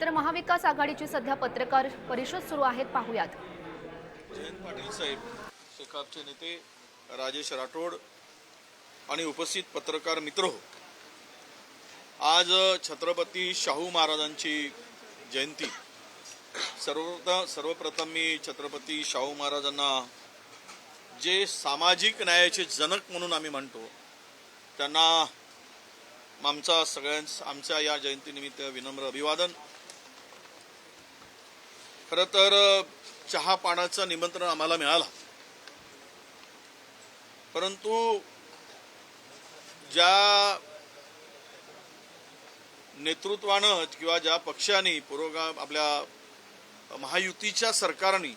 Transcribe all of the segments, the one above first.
तर महाविकास आघाडीची सध्या पत्रकार परिषद सुरू आहेत पाहूयात. जयंत पाटील साहेब शेकापचे नेते राजेश राठोड आणि उपस्थित पत्रकार मित्र हो. आज छत्रपती शाहू महाराजांची जयंती. सर्वप्रथम सर्वप्रथम मी छत्रपती शाहू महाराजांना जे सामाजिक न्यायाचे जनक म्हणून आम्ही म्हणतो त्यांना आमचा सगळ्यांस आमच्या या जयंतीनिमित्त विनम्र अभिवादन. खरं तर चहा पाण्याचं निमंत्रण आम्हाला मिळालं. परंतु ज्या नेतृत्वानं किंवा ज्या पक्षाने पुरोगाम आपल्या महायुतीच्या सरकारने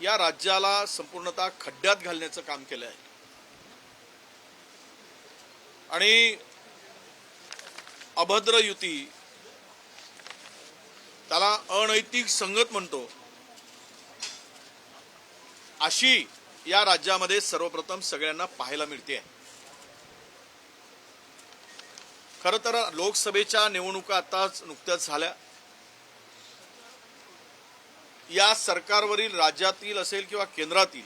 या राज्याला संपूर्णतः खड्ड्यात घालण्याचं काम केलं आहे आणि अभद्र युती त्याला अनैतिक संगत म्हणतो. अशी या राज्यामध्ये सर्वप्रथम सगळ्यांना पाहायला मिळते. खर तर लोकसभेच्या निवडणुका आताच नुकत्याच झाल्या. या सरकारवरील राज्यातील असेल किंवा केंद्रातील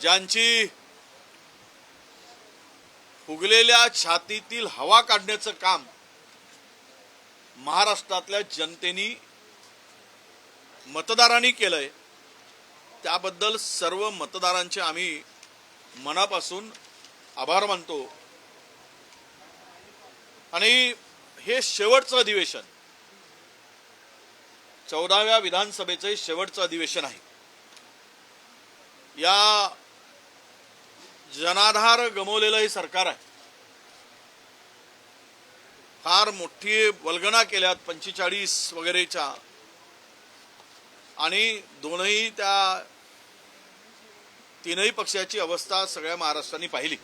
ज्यांची फुगलेल्या छातीतील हवा काढण्याचं काम महाराष्ट्रातल्या जनतेनी मतदारांनी केलंय. त्याबद्दल सर्व मतदारांचे आम्ही मनापासून आभार मानतो. आणि हे शेवटचं अधिवेशन चौदाव्या विधानसभेचं शेवटचं अधिवेशन आहे. या जनाधार गमवलेलं हे सरकार आहे. फार मोठी वल्गना केल्यात पंचेचाळीस वगैरेच्या. आणि दोनही त्या तीनही पक्षाची अवस्था सगळ्या महाराष्ट्राने पाहिली.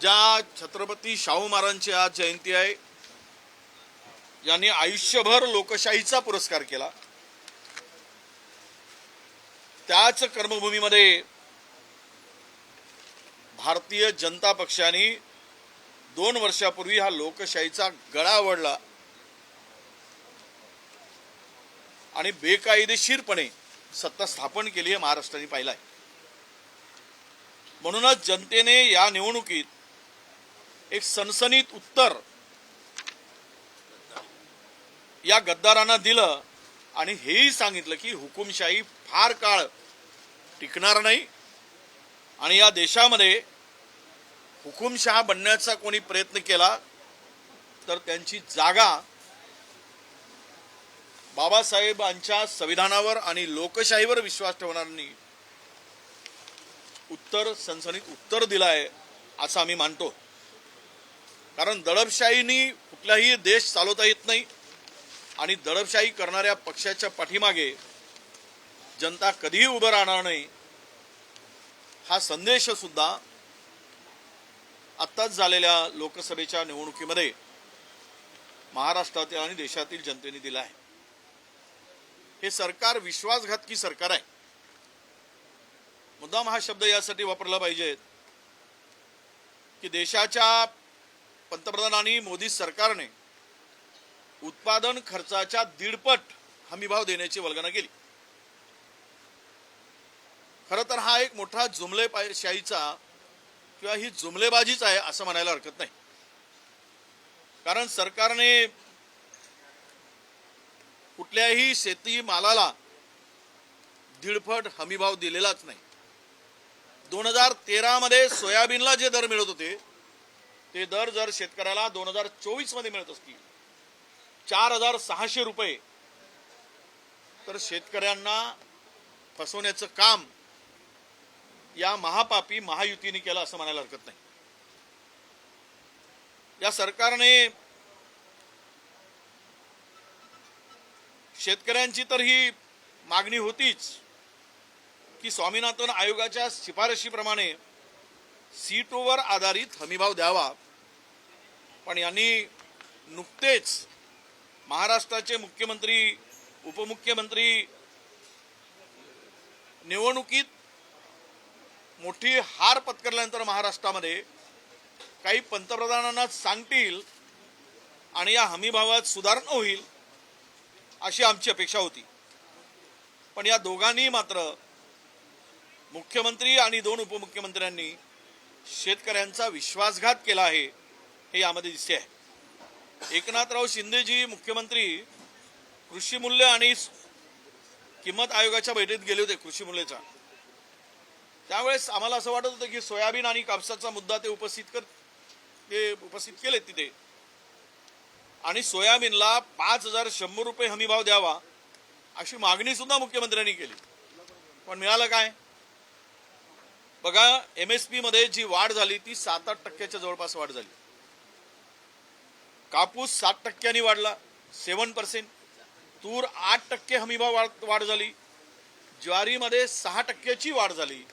ज्या छत्रपती शाहू महाराजांची आज जयंती आहे यांनी आयुष्यभर लोकशाहीचा पुरस्कार केला. त्याच कर्मभूमीमध्ये भारतीय जनता पक्षाने दोन वर्षापूर्वी हा लोकशाहीचा गळा आवडला आणि बेकायदेशीरपणे सत्ता स्थापन केली हे महाराष्ट्राने पाहिलं आहे म्हणूनच जनतेने या निवडणुकीत एक सनसनीत उत्तर या गद्दारांना दिलं आणि हेही सांगितलं की हुकुमशाही फार काळ टिकणार नाही. आणि या देशामध्ये हुकुमशहा बनण्याचा कोणी प्रयत्न केला तर त्यांची जागा बाबासाहेबांच्या संविधानावर आणि लोकशाहीवर विश्वास ठेवणाऱ्यांनी उत्तर सनसनीत उत्तर दिलं आहे असं आम्ही मानतो. कारण दडपशाहीनी कुठलाही देश चालवता येत नाही आणि दडपशाही करणाऱ्या पक्षाच्या पाठीमागे जनता कधीही उभं राहणार नाही. हा संदेश सुद्धा आत्ताच झालेल्या लोकसभेच्या निवडणुकीमध्ये महाराष्ट्रातील आणि देशातील जनतेने दिला आहे. हे सरकार विश्वासघातकी सरकार आहे. मुद्दाम हा शब्द यासाठी वापरला पाहिजे की देशाच्या पंतप्रधानांनी मोदी सरकारने उत्पादन खर्चाच्या दीडपट हमीभाव देण्याची वल्गना केली. खरं तर हा एक मोठा जुमलेशाहीचा किंवा ही जुमलेबाजीच आहे असं म्हणायला हरकत नाही. कारण सरकारने कुठल्याही शेती मालाला दीडपट हमीभाव दिलेलाच नाही. दोन हजार तेरामध्ये सोयाबीनला जे दर मिळत होते ते दर जर शेतकऱ्याला दोन हजार चोवीसमध्ये मिळत असतील चार हजार सहाशे रुपये तर शेतकऱ्यांना फसवण्याचं काम या महापापी महायुतीने केला असं म्हणायला हरकत नाही. या सरकारने शेतकऱ्यांची तर ही मागणी होतीच की स्वामीनाथन आयोगाच्या शिफारशीप्रमाणे सीटोवर आधारित हमीभाव द्यावा. पण यांनी नुकतेच महाराष्ट्राचे मुख्यमंत्री उपमुख्यमंत्री निवडणुकीत मोठी हार पत्करल्यानंतर महाराष्ट्रामध्ये काही पंतप्रधानांना सांगतील आणि या हमीभावात सुधारणा होईल अशी आमची अपेक्षा होती. पण या दोघांनी मात्र मुख्यमंत्री आणि दोन उपमुख्यमंत्र्यांनी शेतकऱ्यांचा विश्वासघात केला आहे हे यामध्ये दिसते आहे. एकनाथराव शिंदेजी मुख्यमंत्री कृषी मूल्य आणि किंमत आयोगाच्या बैठकीत गेले होते कृषी मूल्याच्या त्यावेळेस आम्हाला असं वाटत होतं की सोयाबीन आणि कापसाचा मुद्दा ते उपस्थित कर ते उपस्थित केले तिथे. आणि सोयाबीनला पाच हजार शंभर रुपये हमीभाव द्यावा अशी मागणी सुद्धा मुख्यमंत्र्यांनी केली. पण मिळालं काय? बघा एम एस पी मध्ये जी वाढ झाली ती सात आठ टक्क्याच्या जवळपास वाढ झाली. कापूस सात टक्क्यांनी वाढला सेवन पर्सेंट. तूर आठ टक्के हमीभाव वाढ वाढ झाली. ज्वारीमध्ये सहा टक्क्याची वाढ झाली.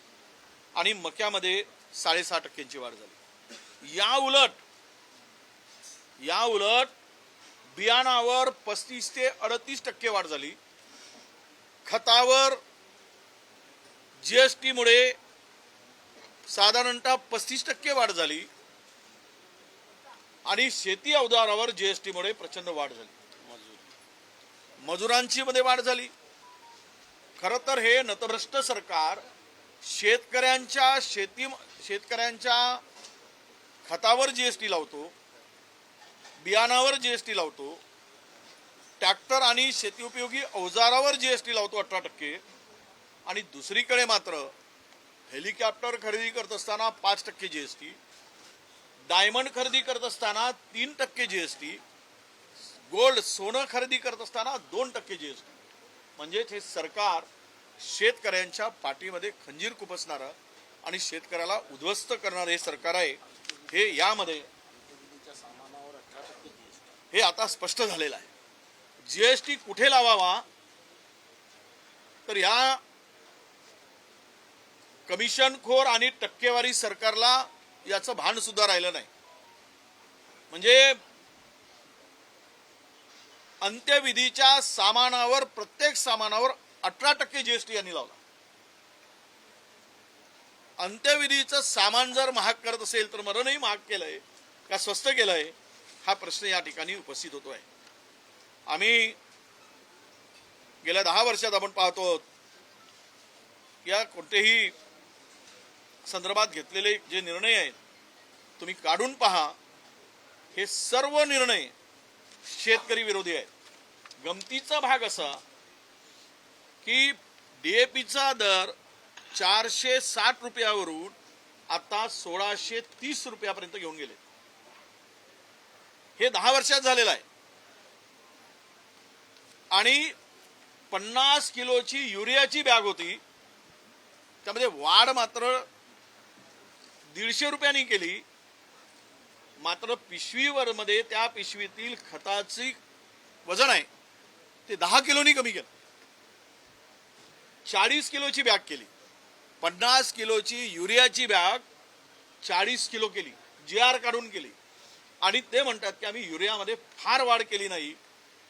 आणि मक्यामध्ये साडेसहा टक्क्यांची वाढ झाली. या उलट या उलट बियाणावर पस्तीस ते अडतीस टक्के वाढ झाली. खतावर जीएसटी मुळे साधारणतः पस्तीस टक्के वाढ झाली आणि शेती अवजारावर जीएसटी मुळे प्रचंड वाढ झाली. मजुरांची मध्ये वाढ झाली. खर तर हे नतभ्रष्ट सरकार शेतकऱ्यांच्या शेती शेतकऱ्यांच्या खतावर जी एस टी लावतो बियाणावर टी लावतो ट्रॅक्टर आणि शेती उपयोगी अवजारावर टी लावतो अठरा टक्के. आणि दुसरीकडे मात्र हेलिकॉप्टर खरेदी करत असताना पाच टक्के जी एस टी डायमंड खरेदी करत असताना तीन टक्के जी एस टी गोल्ड सोनं खरेदी करत असताना दोन टक्के जी एस टी म्हणजेच हे सरकार शेतकऱ्यांच्या पाठीमध्ये खंजीर खुपसणारं आणि शेतकऱ्याला उद्ध्वस्त करणारं हे सरकार आहे हे यामध्ये हे आता स्पष्ट झालेलं आहे. जीएसटी कुठे लावावा? तर या कमिशनखोर आणि टक्केवारी सरकारला याचं भान सुद्धा राहिलं नाही. म्हणजे अंत्यविधीच्या सामानावर प्रत्येक सामानावर अठरा टक्के जी एस टी यांनी लावला. अंत्यविधीचं सामान जर महाग करत असेल तर मरणही महाग केलंय का स्वस्त केलंय हा प्रश्न या ठिकाणी उपस्थित होतो आहे आम्ही गेल्या दहा वर्षात आपण पाहतो या कोणतेही संदर्भात घेतलेले जे निर्णय आहेत तुम्ही काढून पहा. हे सर्व निर्णय शेतकरी विरोधी आहेत. गमतीचा भाग असा की डीएपीचा दर चारशे साठ रुपयावरून आता सोळाशे तीस रुपयापर्यंत घेऊन गेले. हे दहा वर्षात झालेलं आहे. आणि पन्नास किलोची युरियाची बॅग होती. त्यामध्ये वाढ मात्र दीडशे रुपयांनी केली. मात्र पिशवीवर मध्ये त्या पिशवीतील खताची वजन आहे ते दहा किलोनी कमी केलं. चाळीस किलोची बॅग केली. पन्नास किलोची युरियाची बॅग चाळीस किलो केली. जी आर काढून केली. आणि ते म्हणतात की आम्ही युरियामध्ये फार वाढ केली नाही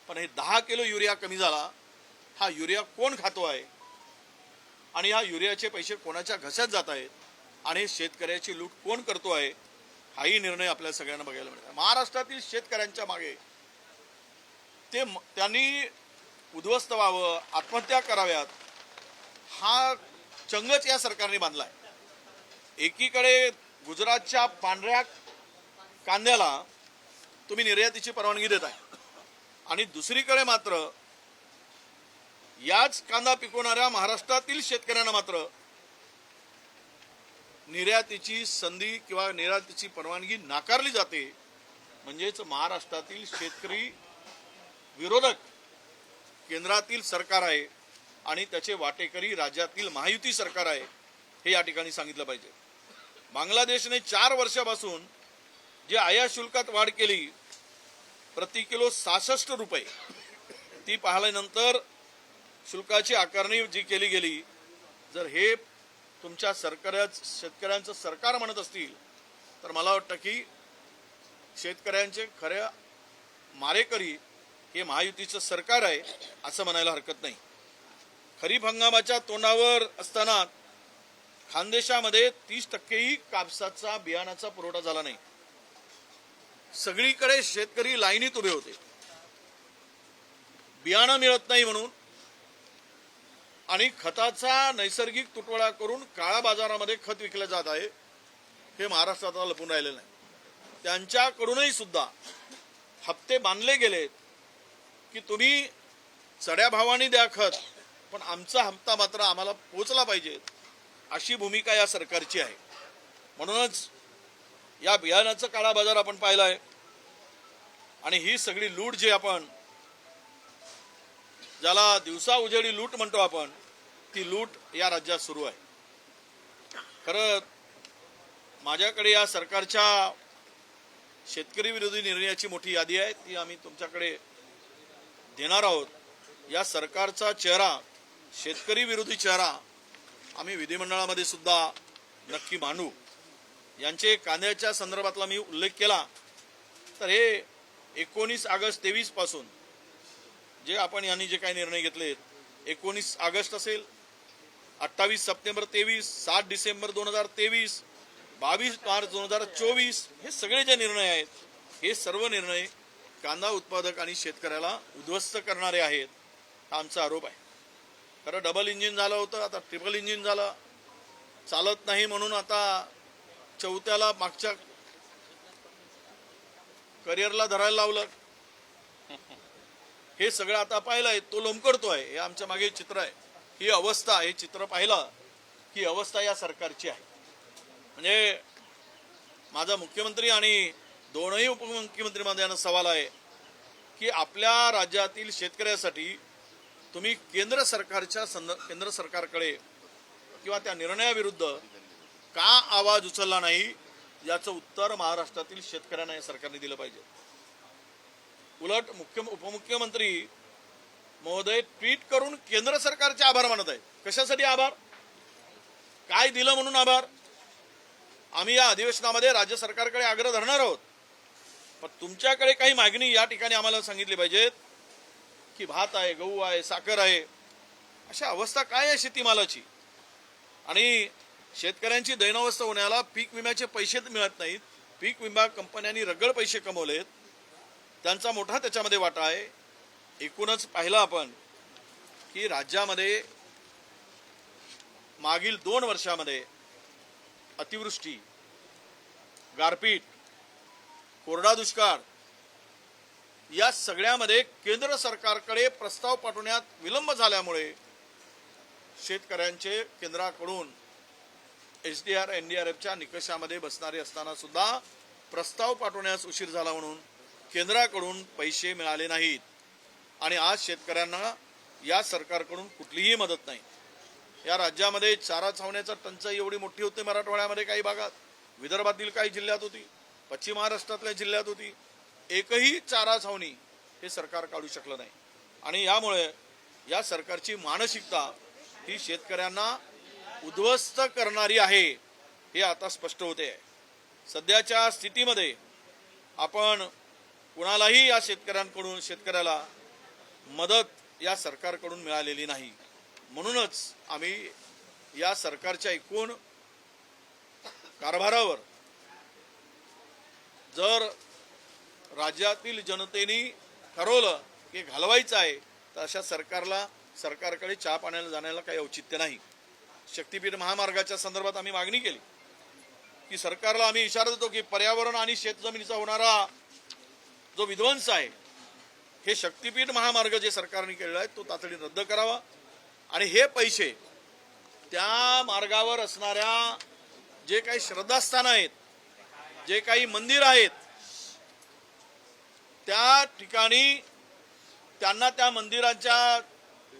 पण हे दहा किलो युरिया कमी झाला हा युरिया कोण खातो आहे? आणि ह्या युरियाचे पैसे कोणाच्या घशात जात आहेत? आणि शेतकऱ्याची लूट कोण करतो आहे? हाही निर्णय आपल्या सगळ्यांना बघायला मिळतात. महाराष्ट्रातील शेतकऱ्यांच्या मागे ते त्यांनी उद्ध्वस्त व्हावं आत्महत्या कराव्यात हा चंगच या सरकारने बांधलाय. एकीकडे गुजरातच्या पांढऱ्या कांद्याला तुम्ही निर्यातीची परवानगी देत आहे आणि दुसरीकडे मात्र याच कांदा पिकवणाऱ्या महाराष्ट्रातील शेतकऱ्यांना मात्र निर्यातीची संधी किंवा निर्यातीची परवानगी नाकारली जाते. म्हणजेच महाराष्ट्रातील शेतकरी विरोधक केंद्रातील सरकार आहे. आणि त्याचे वाटेकरी राज्यातील महायुती सरकार आहे हे या ठिकाणी सांगितलं पाहिजे. बांगलादेशने चार वर्षापासून जे आयात शुल्कात वाढ केली प्रति किलो सहासष्ट रुपये ती पाहिल्यानंतर शुल्काची आकारणी जी केली गेली जर हे तुमच्या सरकार शेतकऱ्यांचं सरकार म्हणत असतील तर मला वाटतं की शेतकऱ्यांचे खऱ्या मारेकरी हे महायुतीचं सरकार आहे असं म्हणायला हरकत नाही. खरीप हंगामाच्या तोंडावर असताना खानदेशामध्ये तीस टक्केही कापसाचा बियाणाचा पुरवठा झाला नाही. सगळीकडे शेतकरी लाईनीत उभे होते. बियाणं मिळत नाही म्हणून आणि खताचा नैसर्गिक तुटवडा करून काळा बाजारामध्ये खत विकलं जात आहे हे महाराष्ट्रात लपून राहिलेलं नाही. त्यांच्याकडूनही सुद्धा हप्ते बांधले गेलेत की तुम्ही चढ्या भावाने द्या खत. पण आमचा हप्ता मात्र आम्हाला पोचला पाहिजे अशी भूमिका या सरकारची आहे. म्हणूनच या बियाण्याचा काळा बाजार आपण पाहिला आहे आणि ही सगळी लूट जी आपण ज्याला दिवसा उजेडी लूट म्हणतो आपण ती लूट या राज्यात सुरू आहे. खरं माझ्याकडे या सरकारच्या शेतकरी विरोधी निर्णयाची मोठी यादी आहे ती आम्ही तुमच्याकडे देणार आहोत. या सरकारचा चेहरा शेतकरी विरोधी चेहरा आम्ही विधिमंडळामध्ये सुद्धा नक्की मांडू. यांचे कांद्याच्या संदर्भातला मी उल्लेख केला तर हे एकोणीस ऑगस्ट तेवीसपासून जे आपण यांनी जे काही निर्णय घेतलेत एकोणीस ऑगस्ट असेल अठ्ठावीस सप्टेंबर तेवीस सात डिसेंबर दोन हजार तेवीस बावीस मार्च दोन हजार चोवीस हे सगळे जे निर्णय आहेत हे सर्व निर्णय कांदा उत्पादक आणि शेतकऱ्याला उद्ध्वस्त करणारे आहेत हा आमचा आरोप आहे. खरं डबल इंजिन झालं होतं आता ट्रिपल इंजिन झालं. चालत नाही म्हणून आता चौथ्याला मागच्या करिअरला धरायला लावलं. हे सगळं आता पाहिलंय तो लोंबकडतोय हे आमच्या मागे चित्र आहे. ही अवस्था हे चित्र पाहिलं ही अवस्था या सरकारची आहे. म्हणजे माझा मुख्यमंत्री आणि दोनही उपमुख्यमंत्री यांना सवाल आहे की आपल्या राज्यातील शेतकऱ्यासाठी तुम्ही केंद्र सरकारच्या संद केंद्र सरकारकडे किंवा त्या निर्णयाविरुद्ध का आवाज उचलला नाही याचं उत्तर महाराष्ट्रातील शेतकऱ्यांना या सरकारने दिलं पाहिजे. उलट मुख्य उपमुख्यमंत्री महोदय ट्विट करून केंद्र सरकारचे आभार मानत आहेत. कशासाठी आभार? काय दिलं म्हणून आभार? आम्ही या अधिवेशनामध्ये राज्य सरकारकडे आग्रह धरणार आहोत. पण तुमच्याकडे काही मागणी या ठिकाणी आम्हाला सांगितली पाहिजेत. की भात आहे गहू आहे साखर आहे. अशा अवस्था काय आहे शेतीमालाची? आणि शेतकऱ्यांची दैनावस्था होण्याला पीक विम्याचे पैसे मिळत नाहीत. पीक विमा कंपन्यांनी रगड पैसे कमवलेत. त्यांचा मोठा त्याच्यामध्ये वाटा आहे. एकूणच पाहिलं आपण की राज्यामध्ये मागील दोन वर्षामध्ये अतिवृष्टी गारपीट कोरडा दुष्काळ या सगळ्यामध्ये केंद्र सरकारकडे प्रस्ताव पाठवण्यात विलंब झाल्यामुळे शेतकऱ्यांचे केंद्राकडून H D R N D R एफच्या निकषामध्ये बसणारे असताना सुद्धा प्रस्ताव पाठवण्यास उशीर झाला म्हणून केंद्राकडून पैसे मिळाले नाहीत. आणि आज शेतकऱ्यांना या सरकारकडून कुठलीही मदत नाही. या राज्यामध्ये चारा छावण्याचा टंचाई एवढी मोठी होती मराठवाड्यामध्ये काही भागात. विदर्भातील काही जिल्ह्यात होती. पश्चिम महाराष्ट्रातल्या जिल्ह्यात होती. एकही चारा छावणी हे सरकार काढू शकलं नाही. आणि यामुळे या सरकारची मानसिकता ही शेतकऱ्यांना उद्ध्वस्त करणारी आहे हे आता स्पष्ट होते. आहे सध्याच्या स्थितीमध्ये आपण कुणालाही या शेतकऱ्यांकडून शेतकऱ्याला मदत या सरकारकडून मिळालेली नाही. म्हणूनच आम्ही या सरकारच्या एकूण कारभारावर जर राज्यातील जनतेने ठरवलं की घालवायचं आहे तर अशा सरकारला सरकारकडे चहा पाण्याला जाण्याला काही औचित्य नाही. शक्तीपीठ महामार्गाच्या संदर्भात आम्ही मागणी केली. की सरकारला आम्ही इशारा देतो की पर्यावरण आणि शेतजमिनीचा होणारा जो विध्वंस आहे हे शक्तीपीठ महामार्ग जे सरकारने केलेला आहे तो तातडीने रद्द करावा. आणि हे पैसे त्या मार्गावर असणाऱ्या जे काही श्रद्धास्थानं आहेत जे काही मंदिर आहेत त्या ठिकाणी त्यांना त्या मंदिरांच्या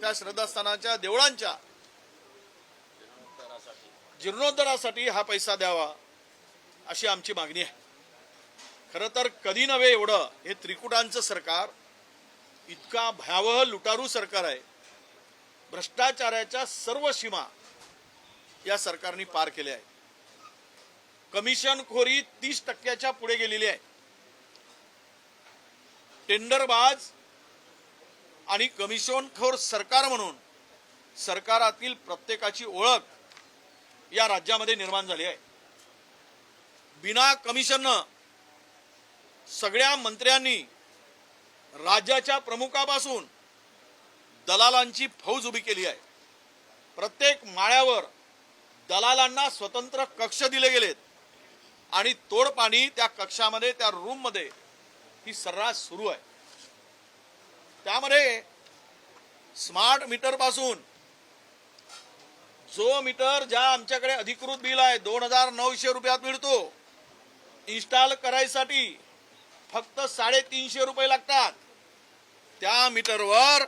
त्या श्रद्धास्थानाच्या देवळांच्या जीर्णोद्धारासाठी हा पैसा द्यावा अशी आमची मागणी आहे. खरं तर कधी नव्हे एवढं हे त्रिकुटांचं सरकार इतका भयावह लुटारू सरकार आहे. भ्रष्टाचाराच्या सर्व सीमा या सरकारने पार केल्या आहे कमिशनखोरी तीस टक्क्याच्या पुढे गेलेली आहे. टेंडरबाज आणि कमिशनखोर सरकार म्हणून सरकारातील प्रत्येकाची ओळख या राज्यामध्ये निर्माण झाली आहे. बिना कमिशननं सगळ्या मंत्र्यांनी राज्याच्या प्रमुखापासून दलालांची फौज उभी केली आहे. प्रत्येक माळ्यावर दलालांना स्वतंत्र कक्ष दिले गेलेत आणि तोडपाणी त्या कक्षामध्ये त्या रूममध्ये ही सर्रास सुरू आहे. त्यामध्ये स्मार्ट मीटरपासून जो मीटर ज्या आमच्याकडे अधिकृत बिल आहे दोन हजार नऊशे रुपयात मिळतो इन्स्टॉल करायसाठी फक्त साडेतीनशे रुपये लागतात. त्या मीटरवर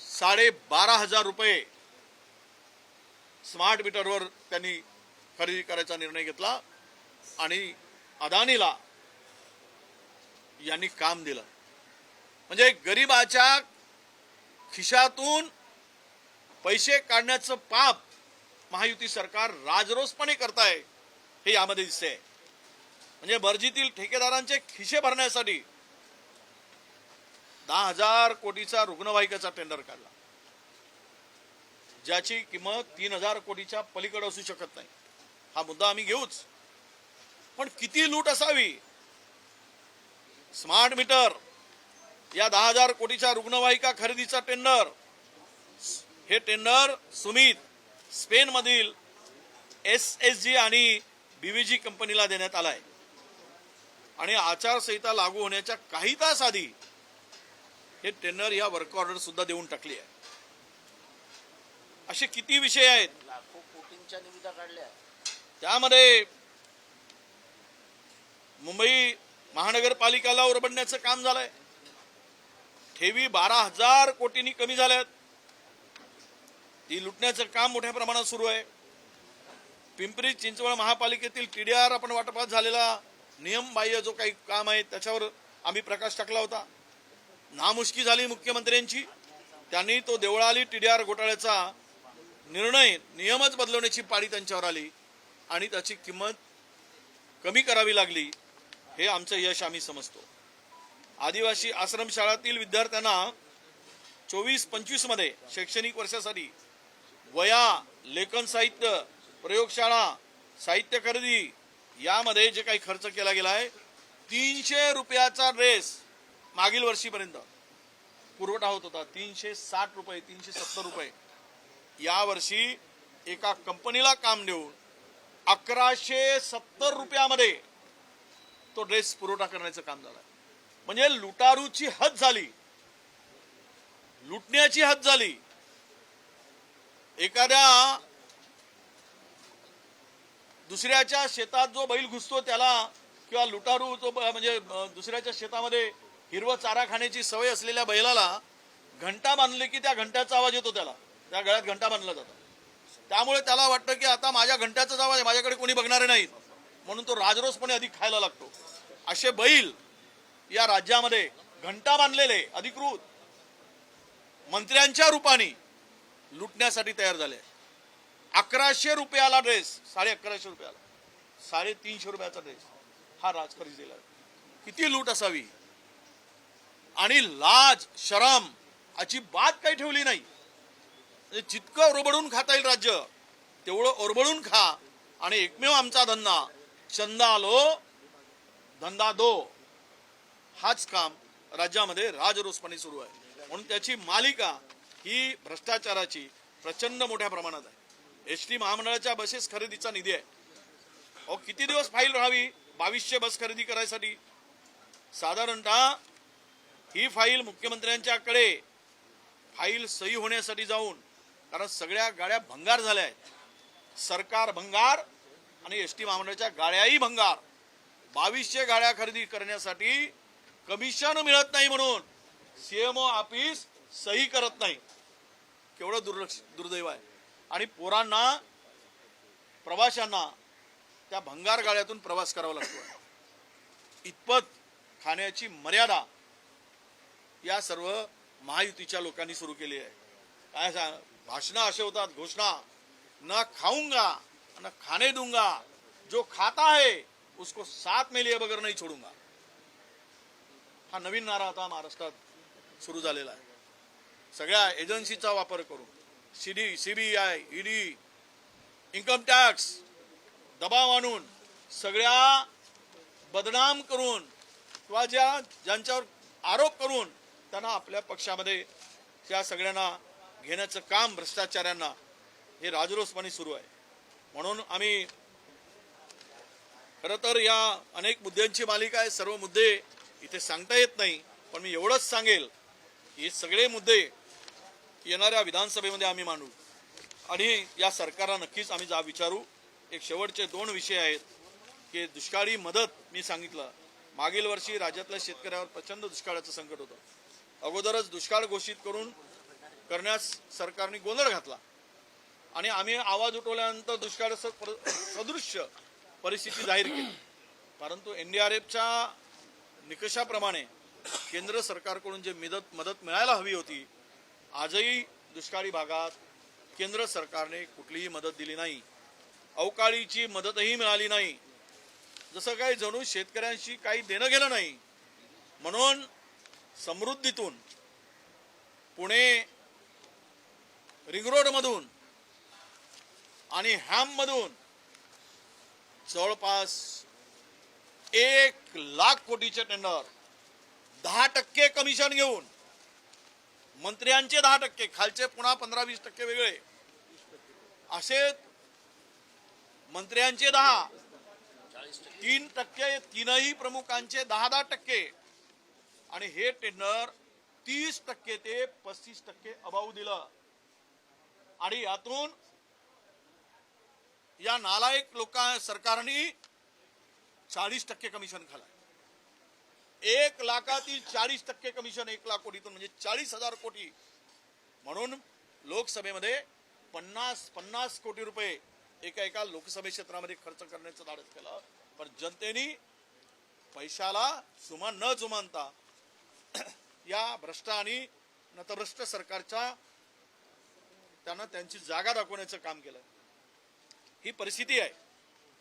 साडे बारा हजार रुपये स्मार्ट मीटरवर त्यांनी खरेदी करायचा निर्णय घेतला आणि अदानीला यांनी काम दिलं. म्हणजे गरिबाच्या खिशातून पैसे काढण्याचं पाप महायुती सरकार राजरोसपणे करताय हे यामध्ये दिसते म्हणजे बर्जीतील ठेकेदारांचे खिशे भरण्यासाठी दहा हजार कोटीचा रुग्णवाहिकेचा टेंडर काढला. ज्याची किंमत तीन हजार कोटीच्या पलीकडे असू शकत नाही. हा मुद्दा आम्ही घेऊच. पण किती लूट असावी स्मार्ट मीटर या दहा हजार कोटीच्या रुग्णवाहिका खरेदीचा टेंडर. हे टेंडर सुमित स्पेन मधील एस एस जी आणि बीव्हीजी कंपनीला देण्यात आलाय. आणि आचारसंहिता लागू होण्याच्या काही तास आधी हे टेंडर या वर्क ऑर्डर सुद्धा देऊन टाकली आहे. असे किती विषय आहेत? लाखो कोटींच्या निविदा काढल्या त्यामध्ये मुंबई महानगरपालिकाला ओरबडण्याचं काम झालंय. ठेवी बारा हजार कोटींनी कमी झाल्यात. ती लुटण्याचं काम मोठ्या प्रमाणात सुरू आहे. पिंपरी चिंचवड महापालिकेतील टी डी आर आपण वाटपात झालेला नियमबाह्य जो काही काम आहे त्याच्यावर आम्ही प्रकाश टाकला होता. नामुष्की झाली मुख्यमंत्र्यांची. त्यांनी तो देवळाली टी डी आर घोटाळ्याचा निर्णय नियमच बदलवण्याची पाळी त्यांच्यावर आली आणि त्याची किंमत कमी करावी लागली. हे आमचं यश आम्ही समजतो. आदिवासी आश्रमशाळातील विद्यार्थ्यांना चोवीस पंचवीसमध्ये शैक्षणिक वर्षासाठी वया लेखन साहित्य प्रयोगशाळा साहित्य खरेदी यामध्ये जे काही खर्च केला गेला आहे तीनशे रुपयाचा ड्रेस मागील वर्षीपर्यंत पुरवठा होत होता. तीनशे साठ रुपये तीनशे सत्तर रुपये. यावर्षी एका कंपनीला काम देऊन अकराशे सत्तर रुपयामध्ये तो ड्रेस पुरवठा करण्याचं काम झालं म्हणजे लुटारूची हद झाली. लुटण्याची हद झाली. एखाद्या दुसऱ्याच्या शेतात जो बैल घुसतो त्याला किंवा लुटारू जो म्हणजे दुसऱ्याच्या शेतामध्ये हिरवं चारा खाण्याची सवय असलेल्या बैलाला घंटा बांधली की त्या घंट्याचा आवाज येतो त्याला. त्या गळ्यात घंटा बांधला जातो. त्यामुळे त्याला वाटतं की आता माझ्या घंट्याचाच आवाज आहे माझ्याकडे कोणी बघणारे नाहीत. म्हणून तो राजरोसपणे अधिक खायला लागतो. असे बैल या राज्यामध्ये घंटा बांधलेले अधिकृत मंत्र्यांच्या रूपाने लुटण्यासाठी तयार झाले. अकराशे रुपयाला ड्रेस साडे अकराशे रुपयाला. साडेतीनशे रुपयाचा ड्रेस हा राजकरी दिला किती लूट असावी? आणि लाज शरम अजिबात काही ठेवली नाही. म्हणजे जितकं ओरबडून खाता येईल राज्य तेवढं ओरबडून खा आणि एकमेव आमचा धंदा चंदा लो धंदा दो हाच काम राज्यामध्ये राजरोसपणे सुरू आहे. म्हणून त्याची मालिका ही भ्रष्टाचाराची प्रचंड मोठ्या प्रमाणात आहे. एस टी महामंडळाच्या बसेस खरेदीचा निधी आहे. अहो किती दिवस फाईल राहावी? बावीसशे बस खरेदी करायसाठी. साधारणतः ही फाईल मुख्यमंत्र्यांच्याकडे फाईल सही होण्यासाठी जाऊन कारण सगळ्या गाड्या भंगार झाल्या आहेत. सरकार भंगार आणि एस टी महामंडळाच्या गाड्याही भंगार. बावीसशे गाड्या खरेदी करण्यासाठी कमिशन मिळत नाही म्हणून सीएमओ ऑफिस सही करत नाही. केवढं दुर्लक्ष दुर्दैव आहे. आणि पोरांना प्रवाशांना त्या भंगार गाड्यातून प्रवास करावा लागतो. इतपत खाण्याची मर्यादा या सर्व महायुतीच्या लोकांनी सुरू केली आहे. काय सांग भाषणं असे होतात घोषणा. न खाऊंगा न खाने दूंगा जो खाता है उसको साथ में लिए बगैर नहीं छोडूंगा हा नवीन नारा आता महाराष्ट्रात सुरू झालेला आहे सगळ्या एजन्सीचा वापर करून CD CBI ED income tax दबाव आणून सगळ्या बदनाम करून किंवा ज्या ज्यांच्यावर आरोप करून त्यांना आपल्या पक्षामध्ये त्या सगळ्यांना घेण्याचं काम भ्रष्टाचाऱ्यांना हे राजरोसपणे सुरू आहे म्हणून आम्ही खरं तर या अनेक मुद्द्यांची मालिका आहे सर्व मुद्दे इथे सांगता येत नाही पण मी एवढंच सांगेल की हे सगळे मुद्दे येणाऱ्या विधानसभेमध्ये आम्ही मांडू. आणि या सरकारला नक्कीच आम्ही जा विचारू. एक शेवटचे दोन विषय आहेत की दुष्काळी मदत मी सांगितलं. मागील वर्षी राज्यातल्या शेतकऱ्यावर प्रचंड दुष्काळाचं संकट होतं. अगोदरच दुष्काळ घोषित करून करण्यास सरकारने गोंधळ घातला. आणि आम्ही आवाज उठवल्यानंतर दुष्काळ सदृश्य परिस्थिती जाहीर केली. परंतु एन डी आर एफच्या निकषाप्रमाणे केंद्र सरकारकडून जे मदत मदत मिळायला हवी होती आजही दुष्काळी भागात केंद्र सरकारने कुठलीही मदत दिली नाही. अवकाळीची मदतही मिळाली नाही. जसं काही जणू शेतकऱ्यांशी काही देणं गेलं नाही म्हणून समृद्धीतून पुणे रिंग रोडमधून आणि हॅममधून जवळपास एक लाख कोटीचे टेंडर दहा टक्के कमिशन घेऊन मंत्र्यांचे दहा टक्के खालचे पुन्हा पंधरा वीस टक्के वेगळे. असे मंत्र्यांचे दहा चाळीस तीन टक्के तीनही प्रमुखांचे दहा दहा टक्के. आणि हे टेंडर तीस टक्के ते पस्तीस टक्के अभाव दिलं. आणि यातून या नालायक लोक सरकारने चाळीस टक्के कमिशन खाला एक लाखातील चाळीस टक्के कमिशन एक लाख कोटीतून म्हणजे चाळीस हजार कोटी. म्हणून लोकसभेमध्ये पन्नास पन्नास कोटी रुपये एका एका लोकसभे क्षेत्रामध्ये खर्च करण्याचं धाडस केलं. पण जनतेने पैशाला जुमा न जुमानता या भ्रष्ट आणि नतभ्रष्ट सरकारच्या त्यांना त्यांची जागा दाखवण्याचं काम केलं. ही परिस्थिती आहे.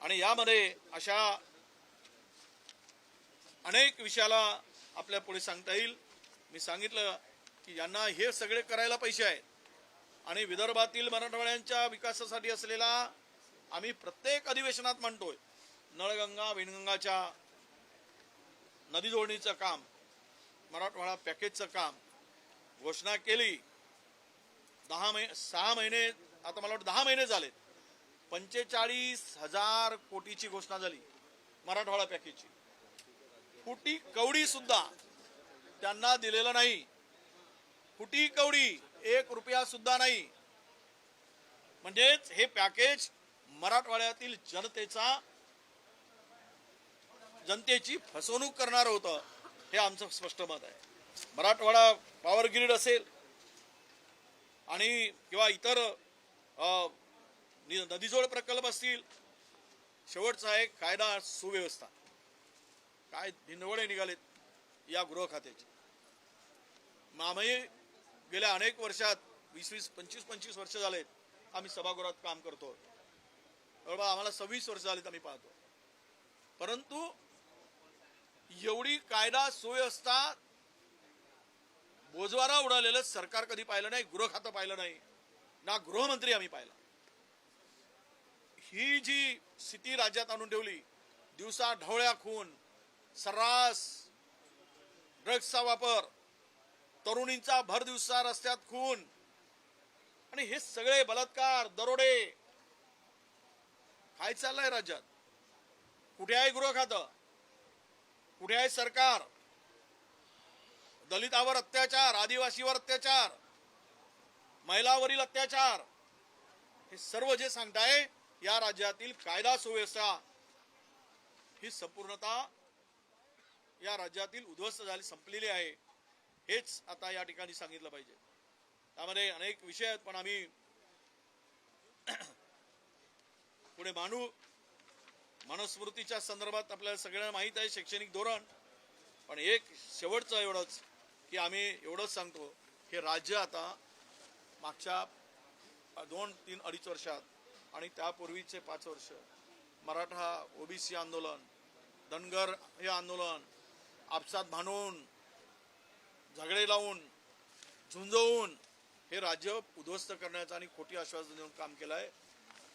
आणि यामध्ये अशा अनेक विषयाला आपल्या पुढे सांगता येईल. मी सांगितलं की यांना हे सगळे करायला पैसे आहेत. आणि विदर्भातील मराठवाड्यांच्या विकासासाठी असलेला आम्ही प्रत्येक अधिवेशनात म्हणतोय नळगंगा विणगंगाच्या नदी जोडणीचं काम मराठवाडा पॅकेजचं काम घोषणा केली. दहा महिने सहा महिने आता मला वाटतं दहा महिने झालेत. पंचेचाळीस हजार कोटीची घोषणा झाली मराठवाडा पॅकेजची. फुटी कवडी सुद्धा त्यांना दिलेलं नाही. फुटी कवडी एक रुपया सुद्धा नाही. म्हणजेच हे पॅकेज मराठवाड्यातील जनतेचा जनतेची फसवणूक करणार होतं हे आमचं स्पष्ट मत आहे. मराठवाडा पॉवर ग्रीड असेल आणि किंवा इतर नदीजोड प्रकल्प असतील शेवटचा आहे कायदा सुव्यवस्था. काय धिंडवडे निघालेत या गृह खात्याचे. मग आम्ही गेल्या अनेक वर्षात वीस वीस पंचवीस पंचवीस वर्ष झालेत आम्ही सभागृहात काम करतो. बरोबर आम्हाला सव्वीस वर्ष झालेत आम्ही पाहतो. परंतु एवढी कायदा सुव्यवस्था बोजवारा उडालेलं सरकार कधी पाहिलं नाही गृह खातं पाहिलं नाही ना गृहमंत्री आम्ही पाहिला. ही जी स्थिती राज्यात आणून ठेवली दिवसा ढवळ्या खून सर्रास ड्रग्सचा वापर तरुणींचा भर दिवसा रस्त्यात खून आणि हे सगळे बलात्कार दरोडे काय चाललंय राज्यात? कुठे आहे गृह खातं कुठे आहे सरकार दलितावर अत्याचार आदिवासीवर अत्याचार महिलावरील अत्याचार हे सर्व जे सांगताय या राज्यातील कायदा सुव्यवस्था ही संपूर्णता या राज्यातील उद्ध्वस्त झाली संपलेली आहे हेच आता या ठिकाणी सांगितलं पाहिजे. त्यामध्ये अनेक विषय आहेत पण आम्ही पुढे मानू मनुस्मृतीच्या संदर्भात आपल्याला सगळ्यांना माहीत आहे शैक्षणिक धोरण पण एक शेवटचं एवढंच की आम्ही एवढंच सांगतो हे राज्य आता मागच्या दोन तीन अडीच वर्षात आणि त्यापूर्वीचे पाच वर्ष. मराठा ओबीसी आंदोलन धनगर हे आंदोलन आपसात भांडून झगडे लावून झुंजवून हे राज्य उद्ध्वस्त करण्याचं आणि खोटी आश्वासन देऊन काम केलं आहे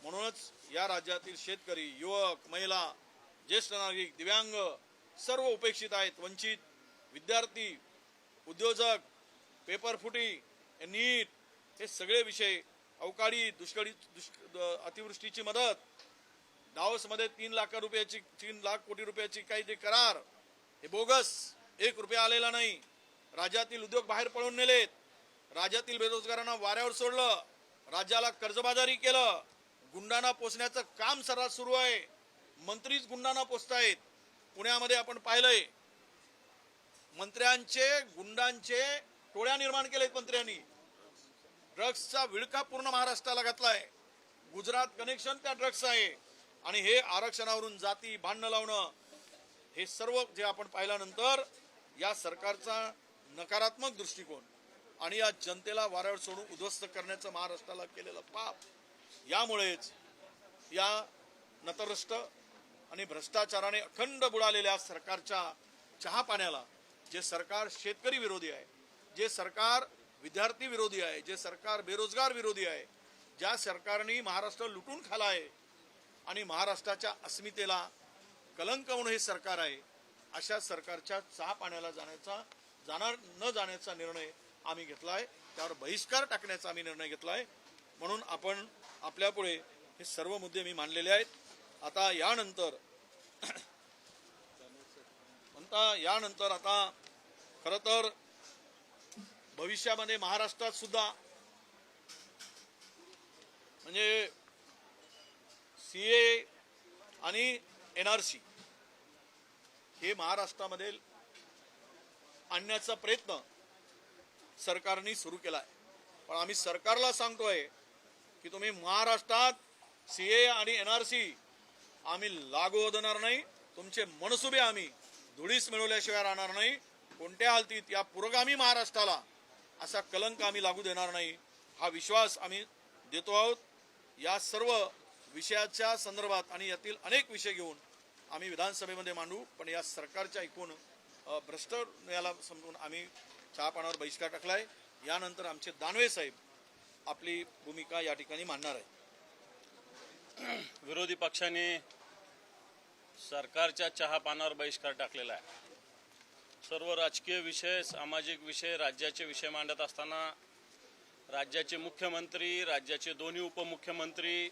म्हणूनच या राज्यातील शेतकरी युवक महिला ज्येष्ठ नागरिक दिव्यांग सर्व उपेक्षित आहेत वंचित विद्यार्थी उद्योजक पेपरफुटी नीट हे सगळे विषय अवकाळी दुष्काळी दुष्क अतिवृष्टीची मदत डावसमध्ये तीन लाख रुपयाची तीन लाख कोटी रुपयाची काही जे करार हे बोगस एक रुपया आलेला नाही. राज्यातील उद्योग बाहेर पळून नेलेत. राज्यातील बेरोजगारांना वाऱ्यावर सोडलं. राज्याला कर्जबाजारी केलं. गुंडांना पोचण्याचं काम सर्रास सुरू आहे. मंत्रीच गुंडांना पोचतायत पुण्यामध्ये आपण पाहिलंय. मंत्र्यांचे गुंडांचे टोळ्या निर्माण केलेत मंत्र्यांनी. ड्रग्सचा विळखा पूर्ण महाराष्ट्राला घातला आहे गुजरात कनेक्शन त्या ड्रग्स आहे. आणि हे आरक्षणावरून जाती भांडणं लावणं हे सर्व जे आपण पाहिल्यानंतर या सरकारचा नकारात्मक दृष्टिकोन आणि या जनतेला वाऱ्यावर सोडून उद्ध्वस्त करण्याचं महाराष्ट्राला केलेलं पाप यामुळेच या नतरष्ट आणि भ्रष्टाचाराने अखंड बुडालेल्या सरकारच्या चहा पाण्याला जे सरकार शेतकरी विरोधी आहे जे सरकार विद्यार्थी विरोधी आहे जे सरकार बेरोजगार विरोधी आहे ज्या सरकारने महाराष्ट्र लुटून खाला आहे आणि महाराष्ट्राच्या अस्मितेला कलंक म्हणून हे सरकार आहे अशा सरकारच्या चहा पाण्याला जाण्याचा जाणार न जाण्याचा निर्णय आम्ही घेतला आहे त्यावर बहिष्कार टाकण्याचा आम्ही निर्णय घेतला आहे म्हणून आपण आपल्यापुढे हे सर्व मुद्दे मी मांडलेले आहेत. आता यानंतर म्हणता यानंतर आता खरं तर भविष्यामध्ये महाराष्ट्रात सुद्धा. म्हणजे सी ए आणि एन आर सी हे महाराष्ट्रामध्ये आणण्याचा प्रयत्न सरकारने सुरू केला आहे पण आम्ही सरकारला सांगतोय की तुम्ही महाराष्ट्रात सी ए आणि एन आर सी आम्ही लागू देणार नाही. तुमचे मनसुबे आम्ही धुळीस मिळवल्याशिवाय राहणार नाही. कोणत्या हालतीत या पुरोगामी महाराष्ट्राला असा कलंक आम्ही लागू देणार नाही. हा विश्वास आम्ही देतो आहोत. या सर्व विषयाच्या संदर्भात आणि यातील अनेक विषय घेऊन आम्ही विधानसभेमध्ये मांडू. पण या सरकारच्या ऐकून भ्रष्ट याला समजून आम्ही चहा पाण्यावर बहिष्कार टाकलाय. यानंतर आमचे दानवे साहेब आपली भूमिका या ठिकाणी मांडणार आहे विरोधी पक्षाने सरकारच्या चहा पानावर बहिष्कार टाकलेला आहे. सर्व राजकीय विषय सामाजिक विषय राज्याचे विषय मांडत असताना राज्याचे मुख्यमंत्री राज्याचे दोन्ही उपमुख्यमंत्री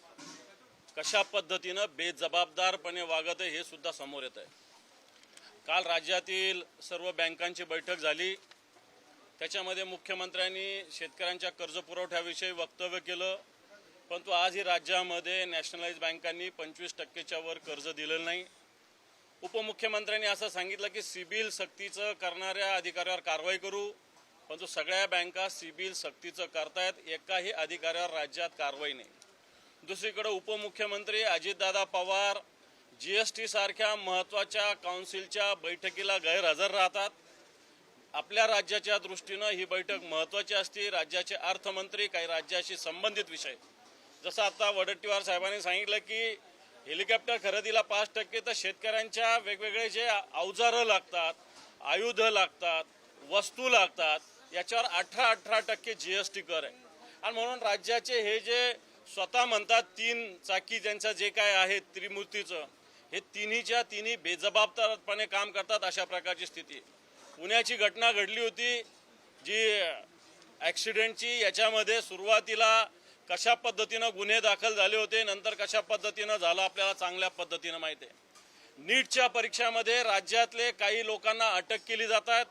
कशा पद्धतीनं बेजबाबदारपणे वागत आहे हे सुद्धा समोर येत आहे. काल राज्यातील सर्व बँकांची बैठक झाली. त्याच्यामध्ये मुख्यमंत्र्यांनी शेतकऱ्यांच्या कर्जपुरवठ्याविषयी वक्तव्य केलं. परंतु आजही राज्यामध्ये नॅशनलाइज बँकांनी पंचवीस टक्केच्या वर कर्ज दिलेलं नाही. उपमुख्यमंत्र्यांनी असं सांगितलं की सिबिल सक्तीचं करणाऱ्या अधिकाऱ्यावर कारवाई करू परंतु सगळ्या बँका सिबिल सक्तीचं करतायत एकाही अधिकाऱ्यावर राज्यात कारवाई नाही. दुसरीकडे उपमुख्यमंत्री Ajitdada Pawar G S T सारख्या महत्त्वाच्या काउन्सिलच्या बैठकीला गैरहजर राहतात. आपल्या राज्याच्या दृष्टीनं ही बैठक महत्त्वाची असते राज्याचे अर्थमंत्री काही राज्याशी संबंधित विषय. जसं आता वडट्टीवार साहेबांनी सांगितलं की हेलिकॉप्टर खरेदीला पाच टक्के तर शेतकऱ्यांच्या वेगवेगळे जे अवजारं लागतात आयुध लागतात वस्तू लागतात याच्यावर अठरा अठरा टक्के जी एस टी कर आहे. आणि म्हणून राज्याचे हे जे स्वतः म्हणतात तीन चाकी ज्यांचं जे काय आहे त्रिमूर्तीचं हे तिन्हीच्या तिन्ही बेजबाबदारपणे काम करतात अशा प्रकारची स्थिती. पुण्याची घटना घडली होती जी ॲक्सिडेंटची याच्यामध्ये सुरुवातीला कशा पद्धतीनं गुन्हे दाखल झाले होते नंतर कशा पद्धतीनं झालं आपल्याला चांगल्या पद्धतीनं माहिती आहे. नीटच्या परीक्षामध्ये राज्यातले काही लोकांना अटक केली जातात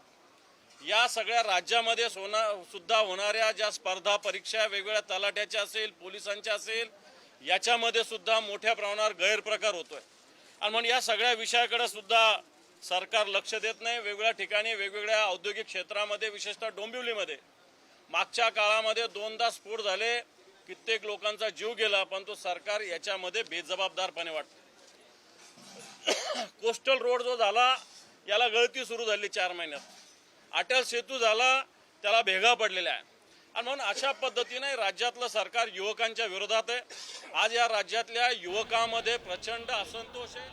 या सगळ्या राज्यामध्ये सोना सुद्धा होणाऱ्या ज्या स्पर्धा परीक्षा वेगवेगळ्या तलाट्याच्या असेल पोलिसांच्या असेल याच्यामध्ये सुद्धा मोठ्या प्रमाणावर गैरप्रकार होतोय. आणि म्हणून या सगळ्या विषयाकडे सुद्धा सरकार लक्ष देत नाही. वेगवेगळ्या ठिकाणी वेगवेगळ्या औद्योगिक क्षेत्रामध्ये विशेषतः डोंबिवलीमध्ये मागच्या काळामध्ये दोनदा स्फोट झाले. कित्येक लोकांचा जीव गेला पण तो सरकार याच्यामध्ये बेजबाबदारपणे वाटत. कोस्टल रोड जो झाला याला गळती सुरू झाली चार महिन्यात. अटल सेतू झाला त्याला भेगा पडलेल्या आहे आणि म्हणून अशा पद्धतीने राज्यातलं सरकार युवकांच्या विरोधात आहे. आज या राज्यातल्या युवकांमध्ये प्रचंड असंतोष आहे.